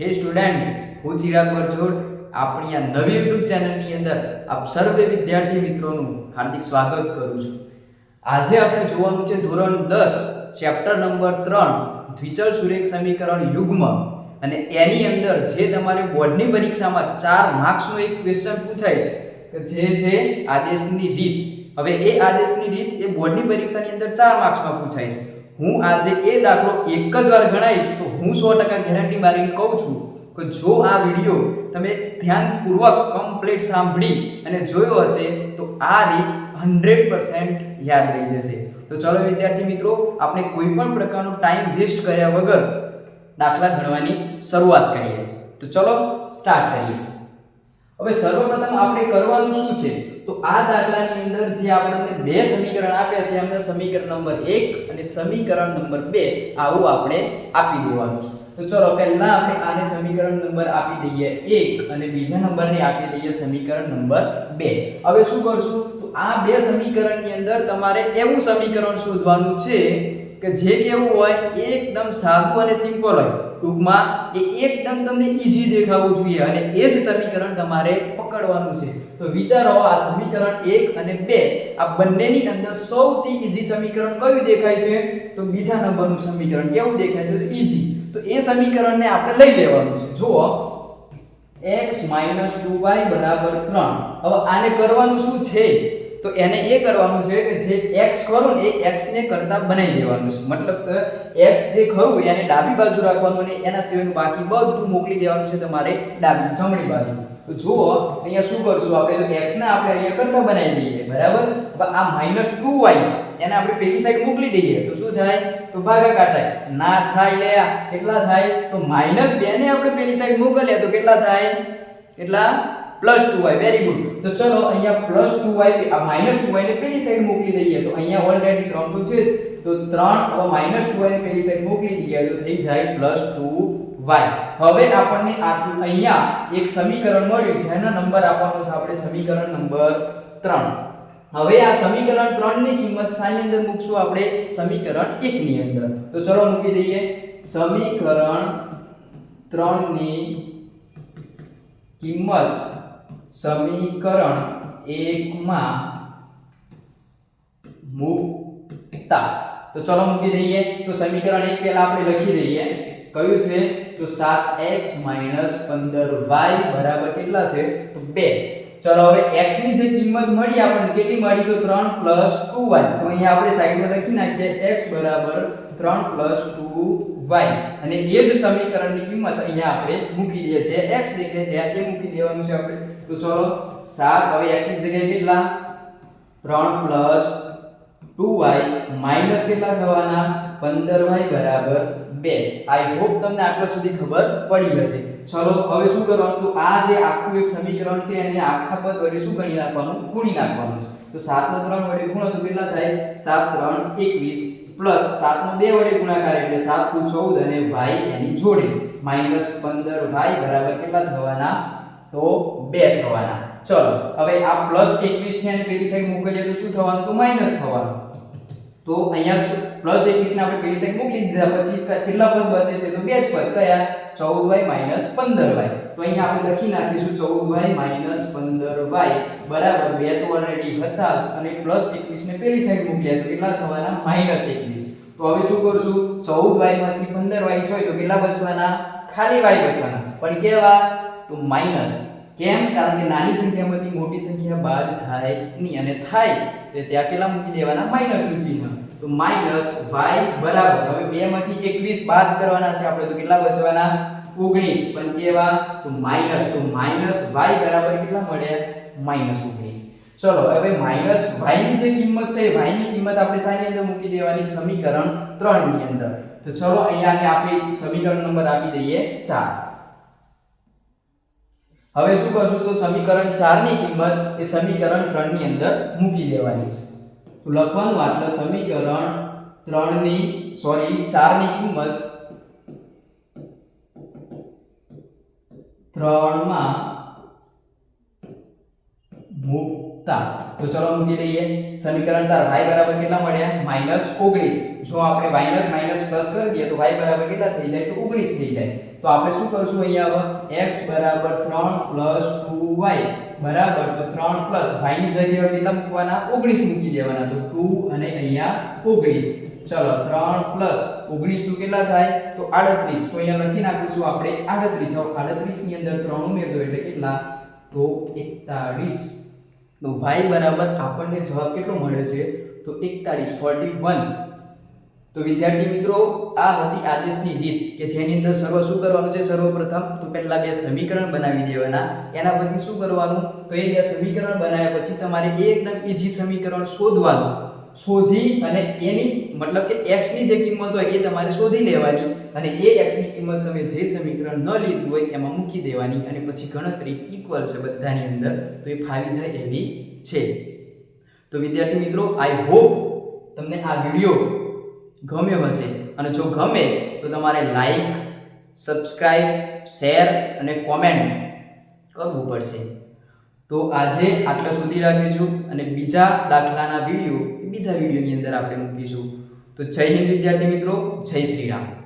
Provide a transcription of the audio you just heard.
હે સ્ટુડન્ટ, હું ચિરાગ પરચોડ, આપણી આ નવી યુટ્યુબ ચેનલની અંદર આપ સર્વે વિદ્યાર્થી મિત્રોનું હાર્દિક સ્વાગત કરું છું. આજે આપણે જોવાનું છે ધોરણ દસ, ચેપ્ટર નંબર ત્રણ, દ્વિચલ સુરેખ સમીકરણ યુગ્મ. અને એની અંદર જે તમારે બોર્ડની પરીક્ષામાં ચાર માર્ક્સનો એક ક્વેશ્ચન પૂછાય છે કે જે છે આદેશની રીત. હવે એ આદેશની રીત એ બોર્ડની પરીક્ષાની અંદર ચાર માર્ક્સમાં પૂછાય છે. હું આજે એ દાખલો એક જ વાર ગણાવીશ, તો હું સો ટકા ગેરંટી મારીને કહું છું કે જો આ વીડિયો તમે ધ્યાનપૂર્વક કમ્પ્લીટ સાંભળી અને જોયો હશે, તો આ રીત હંડ્રેડ પર્સન્ટ યાદ રહી જશે. તો ચલો વિદ્યાર્થી મિત્રો, આપણે કોઈ પણ પ્રકારનો ટાઈમ વેસ્ટ કર્યા વગર દાખલા ગણવાની શરૂઆત કરીએ. તો ચલો સ્ટાર્ટ કરીએ. હવે સર્વપ્રથમ આપણે કરવાનું શું છે? તો આ દાખલાની અંદર જે આપણને બે સમીકરણ આપ્યા છે, એમને સમીકરણ નંબર 1 અને સમીકરણ નંબર 2 આવું આપણે આપી દેવાનું છે. તો ચલો, પહેલા આપણે આને સમીકરણ નંબર આપી દઈએ 1 અને બીજા નંબરને આપી દઈએ સમીકરણ નંબર 2 હવે શું કરશું? તો આ બે સમીકરણની અંદર તમારે એવું સમીકરણ શોધવાનું છે કે જે કેવું હોય, એકદમ સાદું અને સિમ્પલ હોય. ટૂંકમાં એ એકદમ તમને ઈઝી દેખાવું જોઈએ અને એ જ સમીકરણ તમારે પકડવાનું છે. તો વિચારો આ સમીકરણ 1 અને 2 આ બંનેની અંદર સૌથી ઈઝી સમીકરણ કયું દેખાય છે? તો બીજા નંબરનું સમીકરણ કેવું દેખાય છે? તો ઈઝી તો એ સમીકરણને આપણે લઈ લેવાનું છે. જુઓ. x 2y 3 હવે આને કરવાનું શું છે? તો એને એ કરવાનું છે કે જે x ખરું ને એ x ને કરતા બનાવી દેવાનું છે. મતલબ કે x જે ખરું એને ડાબી બાજુ રાખવાનું અને એના સિવાયનું બાકી બધું મોકલી દેવાનું છે તમારે ડાબી જમણી બાજુ. તો જુઓ, અહીંયા શું કરશું આપણે? તો x ને આપણે અહીંયા કરતા બનાવી દઈએ, બરાબર? આ માઇનસ ટુ વાય એને આપણે પેલી સાઈડ મોકલી દઈએ. તો શું થાય? તો ભાગાકાર થાય. ના થાય લે કેટલા થાય? તો માઇનસ બે ને આપણે પેલી સાઈડ મોકલીએ. તો કેટલા થાય? કેટલા? પ્લસ ટુ વેરી ગુડ તો ચલો અહીંયા પ્લસ ટુ વાય આ માઇનસ ટુ વાય ને પેલી સાઈડ મોકલી દઈએ. તો અહીંયા ઓલરેડી ત્રણ તો છે તો ત્રણ, હવે માઇનસ ટુ વાય ને પેલી સાઈડ મોકલી દઈએ તો થઈ જાય પ્લસ ટુ વાય હવે આપણને અહીંયા એક સમીકરણ મળ્યું જેનો નંબર આપવાનો છે આપણે સમીકરણ નંબર ત્રણ. હવે આ સમીકરણ 3 ની કિંમત શાની અંદર મૂકશું આપણે? સમીકરણ 1 ની અંદર. તો ચલો મૂકી દઈએ. સમીકરણ 3 ની કિંમત સમીકરણ 1 માં મૂકતા. તો ચલો મૂકી દઈએ. તો સમીકરણ એક પહેલા આપણે લખી દઈએ. કયું છે? તો 7x 15y બરાબર કેટલા છે? તો 2 ચલો, હવે x ની જે કિંમત મળી આપણને કેટલી મળી? તો 3 2y તો અહીંયા આપણે સાઈડમાં લખી નાખીએ, x બરાબર 3 2y અને એ જ સમીકરણની કિંમત અહીંયા આપણે મૂકી દઈએ છીએ. x દેખે ત્યાં એ મૂકી દેવાનું છે આપણે. તો ચલો 7 હવે x ની જગ્યાએ કેટલા? 3 2y માઇનસ કેટલા થવાના? 15y બરાબર 2 આઈ હોપ તમને આટલા સુધી ખબર પડી હશે. ચલો, હવે શું કરવાનું? તો આ જે આખું એક સમીકરણ છે, એને આખા પદ વડે શું ગણી નાખવાનું? ગુણી નાખવાનું છે. તો 7 નો 3 વડે ગુણો તો કેટલા થાય? 7 3 21 પ્લસ 7 નો 2 વડે ગુણાકાર એટલે 7 કુ 14 અને y એની જોડે. માઇનસ 15y બરાબર કેટલા થવાના? તો 2 થવાના. ચલો, હવે આ પ્લસ 21 છે અને પેલી સાઈડ મોકલીએ તો શું થવાનું? તો માઇનસ થવાનું. તો અહીંયા પ્લસ 21 ને આપણે પેલી સાઈડ મોકલી દીધા. પછી કેટલા પદ બચે છે? તો બે જ પદ. કયા? 14y 15y તો અહીંયા આપણે લખી નાખીશું 14y 15y બરાબર? બે તો ઓલરેડી હતા જ. અને પ્લસ 21 ને પેલી સાઈડ મોકલ્યા. તો કેટલા થવાના? માઇનસ 21 તો હવે શું કરશું? 14y માંથી 15y છોય તો કેટલા બચવાના? ખાલી y બચવાના. પણ કેવા? તો માઇનસ કેમ? કારણ કે નાની સંખ્યામાંથી મોટી સંખ્યા બાદ થાય નહીં. અને થાય તો ત્યાં કેટલા મૂકી દેવાના? માઇનસનું ચિહ્ન. તો માઇનસ y બરાબર. હવે બે માંથી 21 બાદ કરવાના છે આપણે. તો કેટલા બચવાના? 19 પણ કેવા? તો માઇનસ. તો માઇનસ y બરાબર કેટલા મળ્યા માઇનસ 19 ચલો, હવે માઇનસ y ની જે કિંમત છે y ની કિંમત આપણે શાની અંદર મૂકી દેવાની સમીકરણ 3 ની અંદર. તો ચલો, અહીંયા આપણે સમીકરણ નંબર આપી દઈએ 4 હવે શું કરશું? તો સમીકરણ 4 ની કિંમત એ સમીકરણ 3 ની અંદર મૂકી દેવાની છે. લખવાનું આટલે સમીકરણ 3 ની સોરી ચારની કિંમત ત્રણમાં મૂકતા. તો ચલો મૂકી દઈએ. સમીકરણ ચાર, y બરાબર કેટલા મળ્યા? માઇનસ ઓગણીસ. જો આપણે માઇનસ માઇનસ પ્લસ કરી દઈએ તો y બરાબર કેટલા થઈ જાય? તો ઓગણીસ થઈ જાય. તો આપણે શું કરશું અહીંયા હવે? પ્લસ ટુ વાય બરાબર, તો ત્રણ પ્લસ y ની જગ્યાએ કેટલા મૂકવાના ઓગણીસ મૂકી દેવાના, તો ટુ અને અહીંયા ઓગણીસ. ચલો, ત્રણ પ્લસ ઓગણીસનું કેટલા થાય? તો આડત્રીસ. તો અહીંયા લખી નાખીશું આપણે આડત્રીસ. હવે આડત્રીસની અંદર ત્રણ ઉમેરજો એટલે કેટલા? તો એકતાળીસ. તો y બરાબર આપણને જવાબ કેટલો મળે છે? તો એકતાળીસ ફોર્ટી વન તો વિદ્યાર્થી મિત્રો, આ હતી આદેશની રીત કે જેની અંદર સર્વ શું કરવાનું છે? સર્વપ્રથમ તો પહેલા બે સમીકરણ બનાવી દેવાના. એના પછી શું કરવાનું? તો એ બે સમીકરણ બનાવ્યા પછી તમારે એકદમ ઈઝી સમીકરણ શોધવાનું. શોધી અને એની મતલબ કે એક્સની જે કિંમત હોય એ તમારે શોધી લેવાની અને એ એક્સની કિંમત તમે જે સમીકરણ ન લીધું હોય એમાં મૂકી દેવાની અને પછી ગણતરી ઇક્વલ છે બધાની અંદર. તો એ ફાવી જાય એવી છે. તો વિદ્યાર્થી મિત્રો આઈ હોપ તમને આ વીડિયો ગમ્યો હશે. અને જો ગમે, તો તમારે લાઈક સબસ્ક્રાઈબ શેર અને કોમેન્ટ કરવું પડશે. તો આજે આટલા સુધી રાખીશું અને બીજા દાખલાના વીડિયો બીજા વિડીયોની અંદર આપણે મૂકીશું. તો જય હિન્દ વિદ્યાર્થી મિત્રો, જય શ્રી રામ.